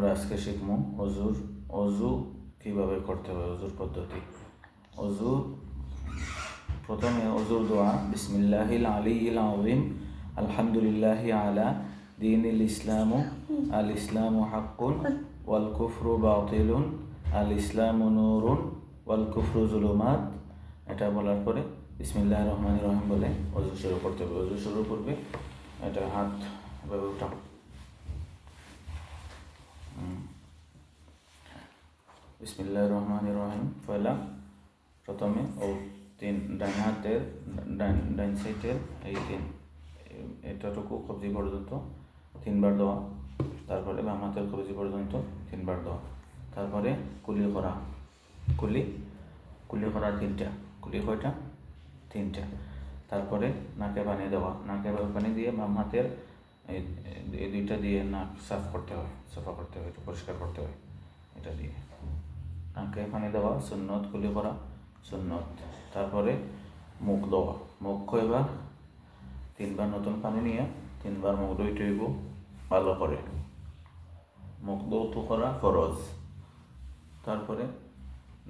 আমরা আজকে শিখব অজুর, অজু কীভাবে করতে হবে অজুর পদ্ধতি। অজু, প্রথমে অজুর দোয়া, বিসমিল্লাহিল আলী ইল আলিম আলহামদুলিল্লাহি আলা দিন ইল ইসলামু, আল ইসলামু হাক্কুন, ওয়াল কুফরু বাতিলুন, আল ইসলামু নুরুন, ওয়াল কুফরু জুলুমাত। এটা বলার পরে বিসমিল্লাহ রহমান রহিম বলে অজু শুরু করতে হবে। অজু শুরু করবে, এটা হাত উঠাও বিসমিল্লাহ রহমান রহিম। পয়লা প্রথমে ও তিন ডান হাতের ডান ডান সাইডের এই তিন এটাটুকু কবজি পর্যন্ত তিনবার দেওয়া। তারপরে বাম হাতের কবজি পর্যন্ত তিনবার দেওয়া। তারপরে কুলি করা। কুলি কুলি করা তিনটা, কুলি কয়টা? তিনটা। তারপরে নাকে পানি দেওয়া। নাকে পানি দিয়ে বাম হাতের এই দুইটা দিয়ে নাক সাফ করতে হয়, সাফা করতে হয় পরিষ্কার করতে হয়, এটা দিয়ে। নাকে পানি দেওয়া, সুন্নত কুলি করা, সুন্নত। তারপরে মুখ দেওয়া মুখ কয়বার তিনবার নতুন পানি নিয়ে তিনবার মুখ দই টইব ভালো করে। মুখ দৌত করা ফরজ। তারপরে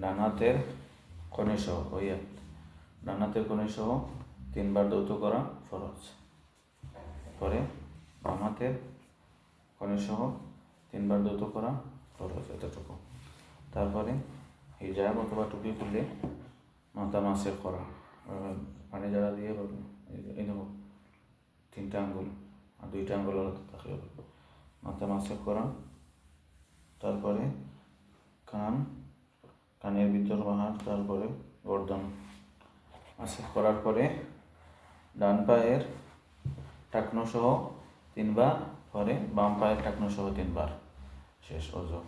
ডানাতের কনে সহ ওইয়া ডানাতের কনে সহ তিনবার দৌত করা ফরজ। পরে বাম হাতের কনে সহ তিনবার দৌত করা ফরজ, এতটুকু। তারপরে হিজাব অথবা টুপি খুললে মাথা মাসে করা পানি যারা দিয়ে বলব, এই- তিনটা আঙ্গুল, আর দুইটা আঙ্গুল আলাদা থাকলে মাথা মাসে করা তারপরে কান, কানের ভিতর বাহার, তারপরে গর্দন। মাসে করার পরে ডান পায়ের টাকনো সহ তিনবার, পরে বাম পায়ের টাকনো সহ তিনবার, শেষ অজু